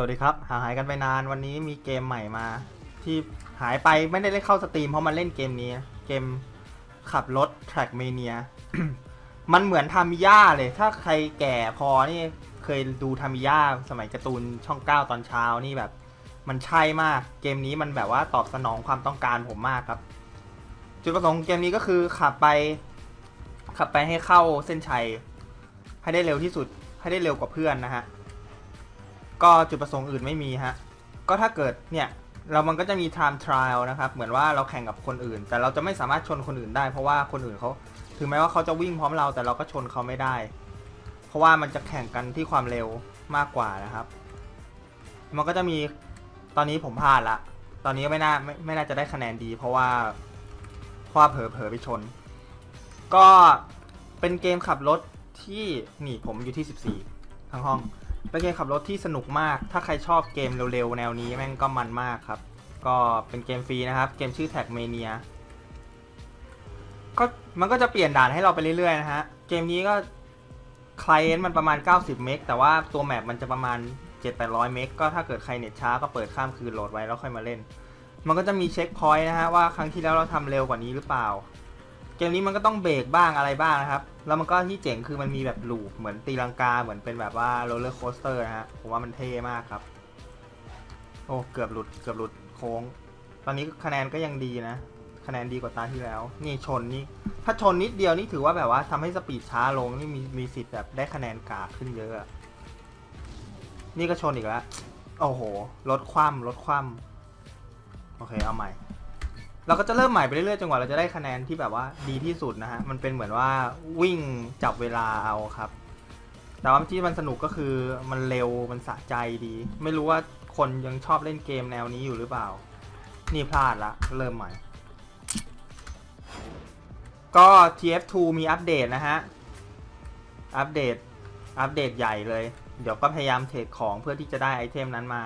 สวัสดีครับห่างหายกันไปนานวันนี้มีเกมใหม่มา ที่หายไปไม่ได้เล่นเข้าสตรีมเพราะมันเล่นเกมนี้ เกมขับรถ Trackmania มันเหมือนทามิยาเลย ถ้าใครแก่พอนี่เคยดูทามิยาสมัยการ์ตูนช่องเก้าตอนเช้านี่แบบ มันใช่มากเกมนี้มันแบบว่าตอบสนองความต้องการผมมากครับ จุดประสงค์ของเกมนี้ก็คือขับไป ขับไปให้เข้าเส้นชัยให้ได้เร็วที่สุดให้ได้เร็วกว่าเพื่อนนะฮะ ก็จุดประสงค์อื่นไม่มีฮะ ก็ถ้าเกิดเนี่ยเรามันก็จะมี time trial นะครับ เหมือนว่าเราแข่งกับคนอื่น แต่เราจะไม่สามารถชนคนอื่นได้ เพราะว่าคนอื่นเขาถึงแม้ว่าเขาจะวิ่งพร้อมเราแต่เราก็ชนเขาไม่ได้ เพราะว่ามันจะแข่งกันที่ความเร็วมากกว่านะครับ มันก็จะมีตอนนี้ผมพลาดละ ตอนนี้ไม่น่าไม่ไม่น่าจะได้คะแนนดี เพราะว่าเพราะว่าเผลอเผลอไปชน ก็เป็นเกมขับรถที่นี่ผมอยู่ที่ 14 ทั้งห้อง เป็นเกมขับรถที่สนุกมาก ถ้าใครชอบเกมเร็วๆ แนวนี้แม่งก็มันมากครับ ก็เป็นเกมฟรีนะครับ เกมชื่อ Tag Mania ก็มันก็จะเปลี่ยนด่านให้เราไปเรื่อยๆนะฮะ เกมนี้ก็คล i เอนมันประมาณ 90 เมก แต่ว่าตัวแมปมันจะประมาณ 7-800 เมก ก็ถ้าเกิดใครเน็ตช้าก็เปิดข้ามคืนโหลดไว้แล้วค่อยมาเล่น มันก็จะมีเช็คพอยต์นะฮะว่าครั้งที่แล้วเราทำเร็วกว่านี้หรือเปล่า เกมนี้มันก็ต้องเบรกบ้างอะไรบ้างนะครับ แล้วมันก็ที่เจ๋งคือมันมีแบบลูปเหมือนตีลังกาเหมือนเป็นแบบว่าโรลเลอร์โคสเตอร์นะฮะ ผมว่ามันเท่มากครับ โอ้ เกือบหลุด เกือบหลุดโค้ง ตอนนี้คะแนนก็ยังดีนะ คะแนนดีกว่าตาที่แล้ว นี่ชนนี่ ถ้าชนนิดเดียวนี่ถือว่าแบบว่าทำให้สปีดช้าลงนี่มีมีสิทธิ์แบบได้คะแนนกาขึ้นเยอะ นี่ก็ชนอีกแล้ว โอ้โห ลดคว่ำลดคว่ำโอเค เอาใหม่ เราก็จะเริ่มใหม่ไปเรื่อยๆจนกว่าเราจะได้คะแนนที่แบบว่าดีที่สุดนะฮะ มันเป็นเหมือนว่าวิ่งจับเวลาเอาครับ แต่ว่าที่มันสนุกก็คือมันเร็วมันสะใจดี ไม่รู้ว่าคนยังชอบเล่นเกมแนวนี้อยู่หรือเปล่า นี่พลาดละเริ่มใหม่ ก็ TF2 มีอัปเดตนะฮะ อัปเดต อัปเดตใหญ่เลย เดี๋ยวก็พยายามเทรดของเพื่อที่จะได้ไอเทมนั้นมา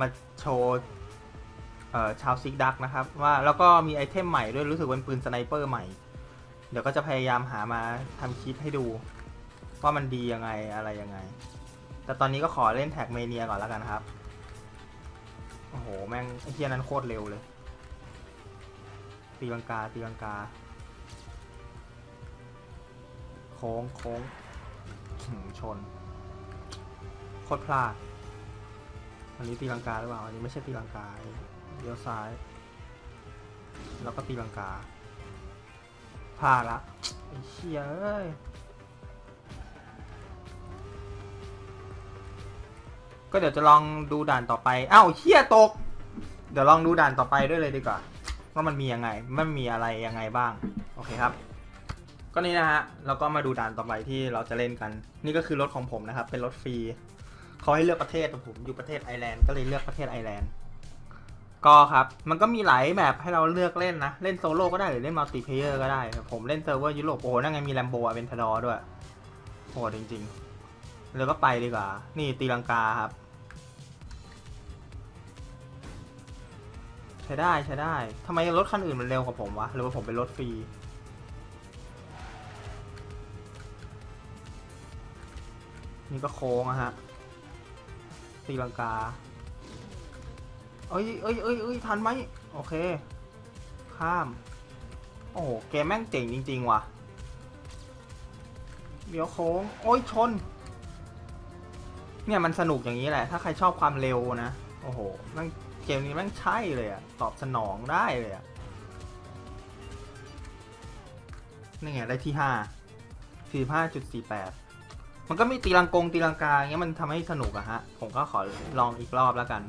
มาโชว์ ชาวซิกดักนะครับว่าแล้วก็มีไอเทมใหม่ด้วยรู้สึกเป็นปืนสไนเปอร์ใหม่ เดี๋ยวก็จะพยายามหามาทำคลิปให้ดู ว่ามันดียังไงอะไรยังไง แต่ตอนนี้ก็ขอเล่นแท็กเมเนียก่อนแล้วกันครับ โอ้โห แม่งไอเทียนั้นโคตรเร็วเลย ตีลังกาตีลังกา โค้งโค้งชน โคตรพลาดอันนี้ตีลังกาหรือเปล่า อันนี้ไม่ใช่ตีลังกา ลี้ยวซ้าย แล้วก็ตีลังกาพลาละไอ้เชี่ยเอ้ยก็เดี๋ยวจะลองดูด่านต่อไปอ้าวเชี่ยตก เดี๋ยวลองดูด่านต่อไปด้วยเลยดีกว่าว่ามันมียังไงมันมีอะไรยังไงบ้าง โอเคครับ ก็นี่นะฮะแล้วก็มาดูด่านต่อไปที่เราจะเล่นกัน นี่ก็คือรถของผมนะครับ เป็นรถฟรีเขาให้เลือกประเทศแต่ผมอยู่ประเทศไอร์แลนด์ก็เลยเลือกประเทศไอร์แลนด์ ก็ครับ มันก็มีหลายแบบให้เราเลือกเล่นนะ เล่นโซโล่ก็ได้หรือเล่นมัลติเพเยอร์ก็ได้ ผมเล่นเซิร์ฟเวอร์ยุโรป โอ้โห นั่นไงมีแลมโบอเป็นทดอด้วยโหดจริงๆ แล้วก็ไปดีกว่า นี่ตีลังกาครับ ใช้ได้ใช้ได้ทำไมรถคันอื่นมันเร็วกว่าผมวะ หรือว่าผมเป็นรถฟรีนี่ก็โค้งอะฮะตีลังกา เอ้ยเอ้ยเอ้ยเอ้ยทันไหมโอเค ข้าม โอ้โหเกมแม่งเจ๋งจริง ๆ ว่ะ เดี๋ยวโค้ง โอ้ยชน เนี่ยมันสนุกอย่างนี้แหละ ถ้าใครชอบความเร็วนะ โอ้โหแม่งเกมนี้แม่งใช่เลยอะตอบสนองได้เลยอะนี่ไงได้ที่ห้าสี่ห้าจุดสี่แปดมันก็มีตีลังกงตีลังกาอย่างเงี้ยมันทำให้สนุกอะฮะ ผมก็ขอลองอีกรอบแล้วกัน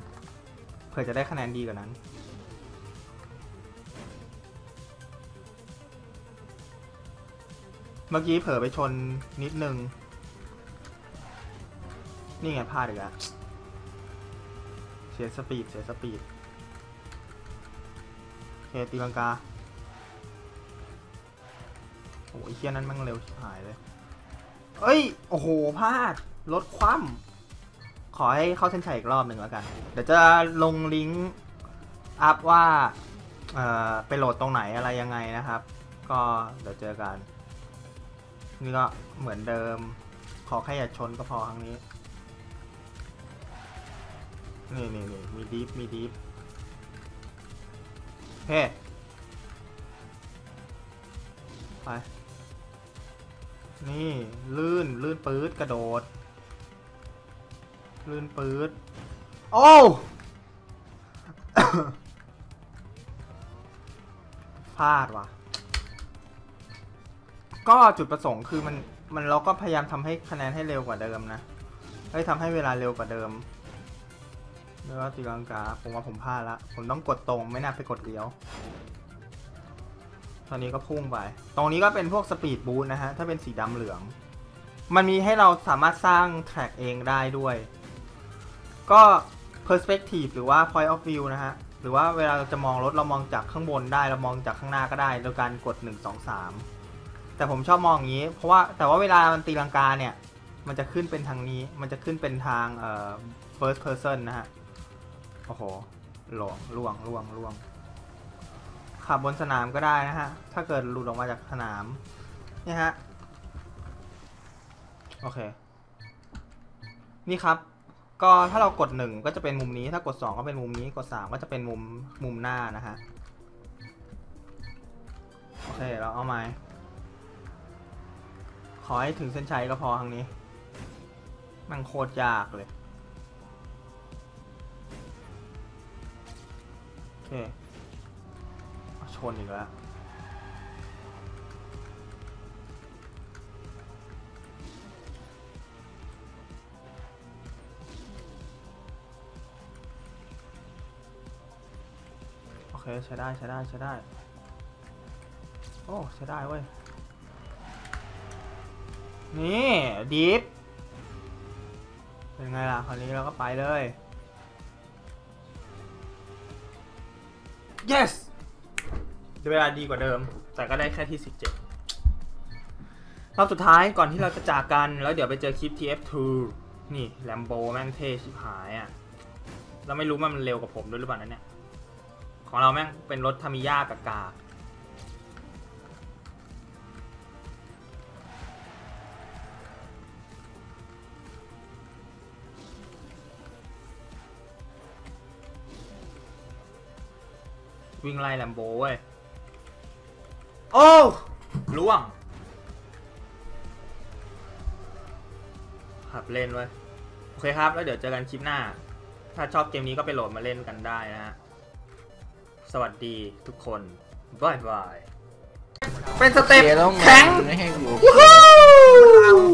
เพื่อจะได้คะแนนดีกว่านั้น เมื่อกี้เผลอไปชนนิดนึง นี่ไงพลาดอีกแล้วเสียสปีดเสียสปีดเคตีลังกา โอ้ยเคียนั้นแมันเร็วชิบหายเลย เอ้ย โอ้โหพลาด ลดคว่ำ ขอให้เข้าเส้นชัยอีกรอบหนึ่งแล้วกัน เดี๋ยวจะลงลิงก์อัพว่าเอ่อไปโหลดตรงไหนอะไรยังไงนะครับ ก็เดี๋ยวเจอกัน นี่ก็เหมือนเดิม ขอแค่อย่าชนก็พอครั้งนี้ นี่นี่นี่มีดีฟมีดีฟเฮ้ไป นี่ ลื่น ลื่นปื๊ดกระโดด ลื่นปื๊ดโอ้ พลาดว่ะ ก็จุดประสงค์คือมันมันเราก็พยายามทำให้คะแนนให้เร็วกว่าเดิมนะเฮ้ยทำให้เวลาเร็วกว่าเดิมแล้วก็ตีลังกาผมว่าผมพลาดละ ผมต้องกดตรงไม่น่าไปกดเลี้ยว ตอนนี้ก็พุ่งไป ตรงนี้ก็เป็นพวกสปีดบู t นะฮะ ถ้าเป็นสีดำเหลือง มันมีให้เราสามารถสร้างแทร็กเองได้ด้วย ก็ perspective หรือว่า point of view นะฮะ หรือว่าเวลาเราจะมองรถเรามองจากข้างบนได้ เรามองจากข้างหน้าก็ได้ โดยการกด 1 2 3 แต่ผมชอบมองอย่างนี้ เพราะว่าแต่ว่าเวลามันตีลังกาเนี่ย มันจะขึ้นเป็นทางนี้ มันจะขึ้นเป็นทางเอ่อ first person นะฮะ โอ้โหหลวงล่วงล่วงล่วงขับบนสนามก็ได้นะฮะ ถ้าเกิดหลุดออกมาจากสนาม เนี่ยฮะ โอเค นี่ครับ ก็ถ้าเรากดหนึ่งก็จะเป็นมุมนี้ ถ้ากดสองก็เป็นมุมนี้ กดสามก็จะเป็นมุมมุมหน้านะฮะ โอเค เราเอาไม้ขอให้ถึงเส้นชัยก็พอครั้งนี้ มันโคตรยากเลย โอเค ชนอีกแล้ว ใช้ได้ใช้ได้ใช้ได้ โอ้ใช้ได้เว้ย นี่ดิฟเป็นไงล่ะคราวนี้เราก็ไปเลย yes เวลาดีกว่าเดิม แต่ก็ได้แค่ที่ 17รอบสุดท้ายก่อนที่เราจะจากกัน แล้วเดี๋ยวไปเจอคลิป TF2 นี่แลมโบแม่งเท่ชิบหายอะ่ะ เราไม่รู้ว่ามันเร็วกว่าผมด้วยหรือเปล่านะเนี่ย ของเราแม่งเป็นรถทามิยากากาวิ่งไล่แลมโบเว้ย โอ้ล่วง ขับเล่นเว้ย โอเคครับ แล้วเดี๋ยวเจอกันคลิปหน้า ถ้าชอบเกมนี้ก็ไปโหลดมาเล่นกันได้นะฮะ สวัสดีทุกคนบายบาย เป็นสเต็ปเดี๋ยวต้องแข็งไม่ให้กูวู้ฮู้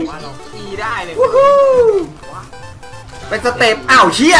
ว่าเราขี่ได้เลยวู้ฮู้เป็นสเต็ปอ้าวเชี่ย